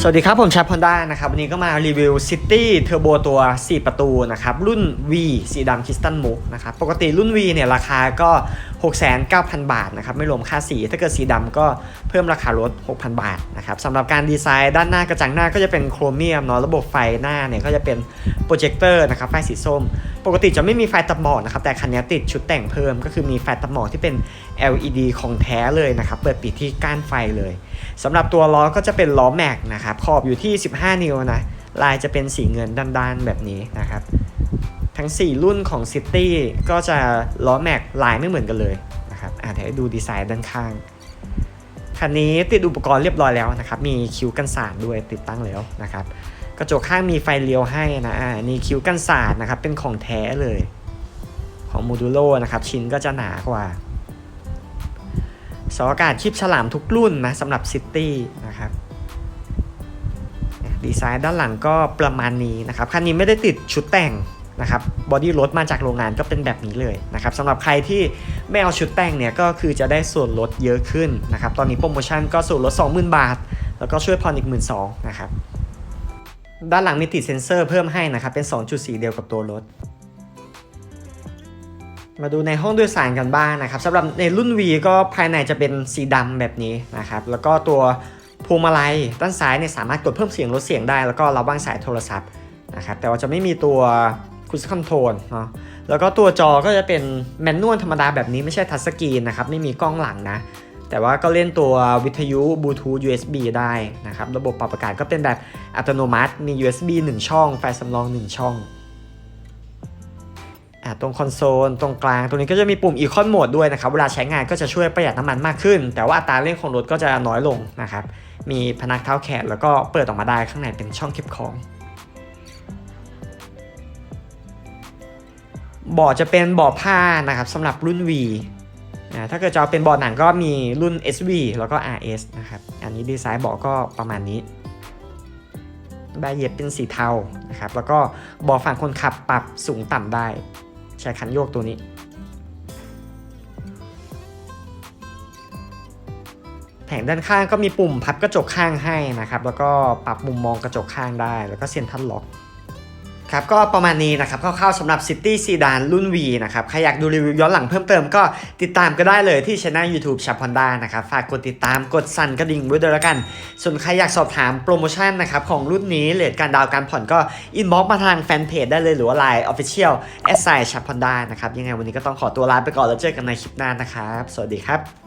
สวัสดีครับ ผมชาพอนด้านะครับ วันนี้ก็มารีวิว City Turbo ตัว 4 ประตูนะครับ รุ่น V สีดำคริสตัลมุกนะครับ ปกติรุ่น V เนี่ย ราคาก็ 6,900บาทนะครับ ไม่รวมค่าสี ถ้าเกิดสีดำก็เพิ่มราคารถ6,000 บาทนะครับสำหรับการดีไซน์ด้านหน้ากระจังหน้าก็จะเป็นโครเมียมเนาะระบบไฟหน้าเนี่ยก็จะเป็นโปรเจคเตอร์นะครับไฟสีส้ม ปกติจะไม่มีไฟตัดหมอกนะครับแต่คันนี้ติดชุดแต่งเพิ่มก็คือมีไฟตัดหมอกที่เป็น LED ของแท้เลยนะครับเปิดปิดที่ก้านไฟเลยสำหรับตัวล้อก็จะเป็นล้อแม็กนะครับขอบอยู่ที่ 15 นิ้วนะ ลายจะเป็นสีเงินด้านๆ แบบนี้นะครับ ทั้ง 4 รุ่นของ City ก็จะล้อแม็กลายไม่เหมือนกันเลยนะครับอะเดี๋ยวให้ดูดีไซน์ด้านข้าง คันนี้ติดอุปกรณ์เรียบร้อยแล้วนะครับ มีคิ้วกันสาดด้วยติดตั้งแล้วนะครับ กระจกข้างมีไฟเลี้ยวให้นะอ่านี่คิ้วกันสาดนะครับ เป็นของแท้เลย ของโมดูโลนะครับ ชิ้นก็จะหนากว่าสอากาศคลิปฉลามทุกรุ่นนะสำหรับซิตี้นะครับ ดีไซน์ด้านหลังก็ประมาณนี้นะครับคันนี้ไม่ได้ติดชุดแต่งนะครับบอดี้รถมาจากโรงงานก็เป็นแบบนี้เลยนะครับสำหรับใครที่ไม่เอาชุดแต่งเนี่ยก็คือจะได้ส่วนลดเยอะขึ้นนะครับตอนนี้โปรโมชั่นก็ส่วนลด 20,000 บาท แล้วก็ช่วยผ่อนอีก 1 2 0 0 0นะครับด้านหลังมีติดเซ็นเซอร์เพิ่มให้นะครับเป็น 2.4 เดียวกับตัวรถ มาดูในห้องโดยสารกันบ้างนะครับสำหรับในรุ่น V ก็ภายในจะเป็นสีดำแบบนี้นะครับแล้วก็ตัว พวงมาลัยด้านซ้ายเนี่ยสามารถกดเพิ่มเสียงลดเสียงได้แล้วก็รับวางสายโทรศัพท์นะครับแต่ว่าจะไม่มีตัวคุชคอนโทรลเนาะแล้วก็ตัวจอก็จะเป็นแมนนวลธรรมดาแบบนี้ไม่ใช่ทัชสกรีนนะครับไม่มีกล้องหลังนะแต่ว่าก็เล่นตัววิทยุบลูทูธ USB ได้นะครับระบบปรับอากาศก็เป็นแบบอัตโนมัติมี USB 1 ช่อง ไฟสำรอง 1 ช่องอะตรงคอนโซลตรงกลาง ตรงนี้ก็จะมีปุ่ม Econ Mode ด้วยนะครับ เวลาใช้งานก็จะช่วยประหยัดน้ำมันมากขึ้น แต่ว่าอัตราเร่งของรถก็จะน้อยลงนะครับ มีพนักเท้าแขนแล้วก็เปิดออกมาได้ข้างในเป็นช่องเก็บของเบาะจะเป็นเบาะผ้านะครับสำหรับรุ่น V นะถ้าเกิดจะเอาเป็นเบาะหนังก็มีรุ่น SV แล้วก็ RS นะครับ อันนี้ดีไซน์เบาะก็ประมาณนี้ใบเหยียบเป็นสีเทานะครับ แล้วก็เบาะฝั่งคนขับปรับสูงต่ำได้ ใช้คันโยกตัวนี้ แผงด้านข้างก็มีปุ่มพับกระจกข้างให้นะครับ แล้วก็ปรับมุมมองกระจกข้างได้ แล้วก็เซ็นทรัลล็อกครับก็ประมาณนี้นะครับคร่าวๆสำหรับ City Sedan รุ่น V นะครับ ใครอยากดูรีวิวย้อนหลังเพิ่มเติมก็ติดตามก็ได้เลยที่ช่อง YouTube ชาพอนด้านะครับ ฝากกดติดตามกดสั่นกระดิ่งไว้ด้วยแล้วกัน ส่วนใครอยากสอบถามโปรโมชั่นนะครับ ของรุ่นนี้เลทการดาวน์การผ่อนก็อินบ็อกมาทางแฟนเพจได้เลยหรือว่า Line Official s i ชาพอนด้านะครับ ยังไงวันนี้ก็ต้องขอตัวลาไปก่อนแล้วเจอกันในคลิปหน้านะครับ สวัสดีครับ